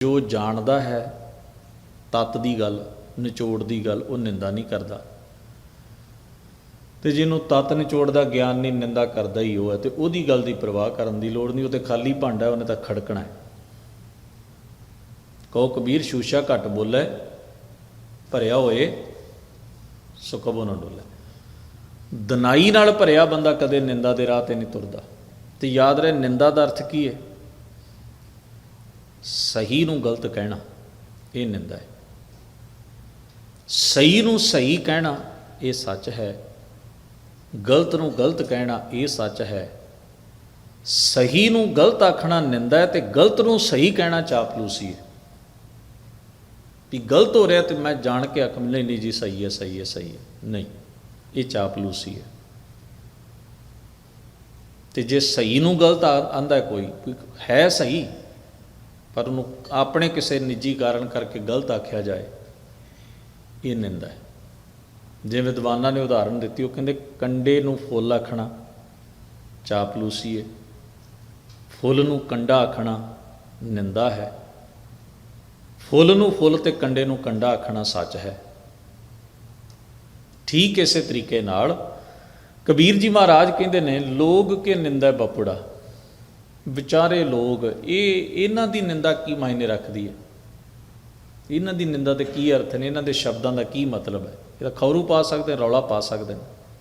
ਜੋ ਜਾਣਦਾ ਹੈ, ਤਤ ਦੀ ਗੱਲ, ਨਿਚੋੜ ਦੀ ਗੱਲ, ਉਹ ਨਿੰਦਾ ਨਹੀਂ ਕਰਦਾ। ਤੇ ਜਿਹਨੂੰ ਤਤ ਨਿਚੋੜ ਦਾ ਗਿਆਨ ਨਹੀਂ, ਨਿੰਦਾ ਕਰਦਾ ਹੀ ਉਹ ਹੈ ਤੇ ਉਹਦੀ ਗੱਲ ਦੀ ਪਰਵਾਹ ਕਰਨ ਦੀ ਲੋੜ ਨਹੀਂ, ਉਹ ਤੇ ਖਾਲੀ ਭਾਂਡਾ ਉਹਨੇ ਤਾਂ ਖੜਕਣਾ ਹੈ। ਕਹੋ, ਕਬੀਰ, ਸ਼ੂਸ਼ਾ ਘੱਟ ਬੋਲੇ, ਭਰਿਆ ਹੋਏ ਸੋ ਨਾ ਡੋਲੇ। ਦਨਾਈ ਨਾਲ ਭਰਿਆ ਬੰਦਾ ਕਦੇ ਨਿੰਦਾ ਦੇ ਰਾਹ ਤੇ ਨਹੀਂ ਤੁਰਦਾ। ਤੇ ਯਾਦ ਰਹੇ, ਨਿੰਦਾ ਦਾ ਅਰਥ ਕੀ ਹੈ? ਸਹੀ ਨੂੰ ਗਲਤ ਕਹਿਣਾ, ਇਹ ਨਿੰਦਾ ਹੈ। ਸਹੀ ਨੂੰ ਸਹੀ ਕਹਿਣਾ, ਇਹ ਸੱਚ ਹੈ। ਗਲਤ ਨੂੰ ਗਲਤ ਕਹਿਣਾ, ਇਹ ਸੱਚ ਹੈ। ਸਹੀ ਨੂੰ ਗਲਤ ਆਖਣਾ ਨਿੰਦਾ ਹੈ ਤੇ ਗਲਤ ਨੂੰ ਸਹੀ ਕਹਿਣਾ ਚਾਪਲੂਸੀ ਹੈ। ਵੀ ਗਲਤ ਹੋ ਰਿਹਾ ਤੇ ਮੈਂ ਜਾਣ ਕੇ ਆਖ, ਨਹੀਂ ਨਹੀਂ ਜੀ, ਸਹੀ ਹੈ ਸਹੀ ਹੈ ਸਹੀ ਹੈ। ਨਹੀਂ, ਇਹ ਚਾਪਲੂਸੀ ਹੈ। ਤੇ ਜੇ ਸਹੀ ਨੂੰ ਗਲਤ ਆਂਦਾ ਕੋਈ ਕੋਈ ਹੈ ਸਹੀ ਪਰ ਉਹਨੂੰ ਆਪਣੇ ਕਿਸੇ ਨਿੱਜੀ ਕਾਰਨ ਕਰਕੇ ਗਲਤ ਆਖਿਆ ਜਾਏ, ਇਹ ਨਿੰਦਾ ਹੈ। ਜੇ ਵਿਦਵਾਨਾਂ ਨੇ ਉਦਾਹਰਨ ਦਿੱਤੀ, ਉਹ ਕਹਿੰਦੇ, ਕੰਡੇ ਨੂੰ ਫੁੱਲ ਆਖਣਾ ਚਾਪਲੂਸੀ ਹੈ ਫੁੱਲ ਨੂੰ ਕੰਡਾ ਆਖਣਾ ਨਿੰਦਾ ਹੈ, ਫੁੱਲ ਨੂੰ ਫੁੱਲ ਤੇ ਕੰਡੇ ਨੂੰ ਕੰਡਾ ਆਖਣਾ ਸੱਚ ਹੈ। ਠੀਕ ਇਸੇ ਤਰੀਕੇ ਨਾਲ ਕਬੀਰ ਜੀ ਮਹਾਰਾਜ ਕਹਿੰਦੇ ਨੇ ਲੋਗ ਕੇ ਨਿੰਦਾ ਬਪੜਾ। ਵਿਚਾਰੇ ਲੋਕ, ਇਹ ਇਹਨਾਂ ਦੀ ਨਿੰਦਾ ਕੀ ਮਾਇਨੇ ਰੱਖਦੀ ਹੈ? ਇਹਨਾਂ ਦੀ ਨਿੰਦਾ ਦੇ ਕੀ ਅਰਥ ਨੇ? ਇਹਨਾਂ ਦੇ ਸ਼ਬਦਾਂ ਦਾ ਕੀ ਮਤਲਬ ਹੈ? ਇਹਦਾ ਖੌਰੂ ਪਾ ਸਕਦੇ, ਰੌਲਾ ਪਾ ਸਕਦੇ ਨੇ।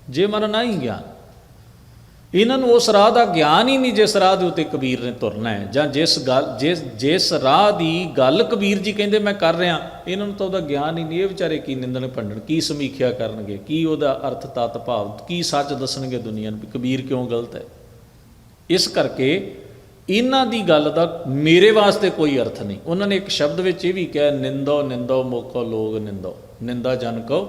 ਜੇ ਮਨ ਨਾ ਹੀ ਗਿਆਨ, ਇਹਨਾਂ ਨੂੰ ਉਸ ਰਾਹ ਦਾ ਗਿਆਨ ਹੀ ਨਹੀਂ ਜਿਸ ਰਾਹ ਦੇ ਉੱਤੇ ਕਬੀਰ ਨੇ ਤੁਰਨਾ ਹੈ। ਜਾਂ ਜਿਸ ਗੱਲ, ਜਿਸ ਜਿਸ ਰਾਹ ਦੀ ਗੱਲ ਕਬੀਰ ਜੀ ਕਹਿੰਦੇ, ਮੈਂ ਕਰ ਰਿਹਾ। ਇਹਨਾਂ ਨੂੰ ਤਾਂ ਉਹਦਾ ਗਿਆਨ ਹੀ ਨਹੀਂ। ਇਹ ਵਿਚਾਰੇ ਕੀ ਨਿੰਦਣ ਭੰਡਣ, ਕੀ ਸਮੀਖਿਆ ਕਰਨਗੇ? ਕੀ ਉਹਦਾ ਅਰਥ, ਤਤ, ਭਾਵ, ਕੀ ਸੱਚ ਦੱਸਣਗੇ ਦੁਨੀਆ ਨੂੰ ਵੀ ਕਬੀਰ ਕਿਉਂ ਗਲਤ ਹੈ? ਇਸ ਕਰਕੇ ਇਹਨਾਂ ਦੀ ਗੱਲ ਦਾ ਮੇਰੇ ਵਾਸਤੇ ਕੋਈ ਅਰਥ ਨਹੀਂ। ਉਹਨਾਂ ਨੇ ਇੱਕ ਸ਼ਬਦ ਵਿੱਚ ਇਹ ਵੀ ਕਿਹਾ, ਨਿੰਦੋ ਨਿੰਦੋ, ਮੋਕੋ, ਲੋਗ, ਨਿੰਦੋ। ਨਿੰਦਾ ਜਨ ਕੋ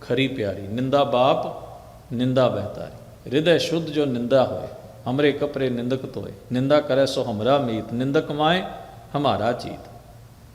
ਖਰੀ ਪਿਆਰੀ, ਨਿੰਦਾ ਬਾਪ, ਨਿੰਦਾ ਬਹਿਤਾਰੀ। ਹਿਰਦੈ ਸ਼ੁੱਧ ਜੋ ਨਿੰਦਾ ਹੋਏ, ਹਮਰੇ ਕਪਰੇ ਨਿੰਦਕ ਤੋਏ ਨਿੰਦਾ ਕਰੇ ਸੋ ਹਮਰਾ ਮੀਤ, ਨਿੰਦਕ ਮਾਏ ਹਮਾਰਾ ਚੀਤ।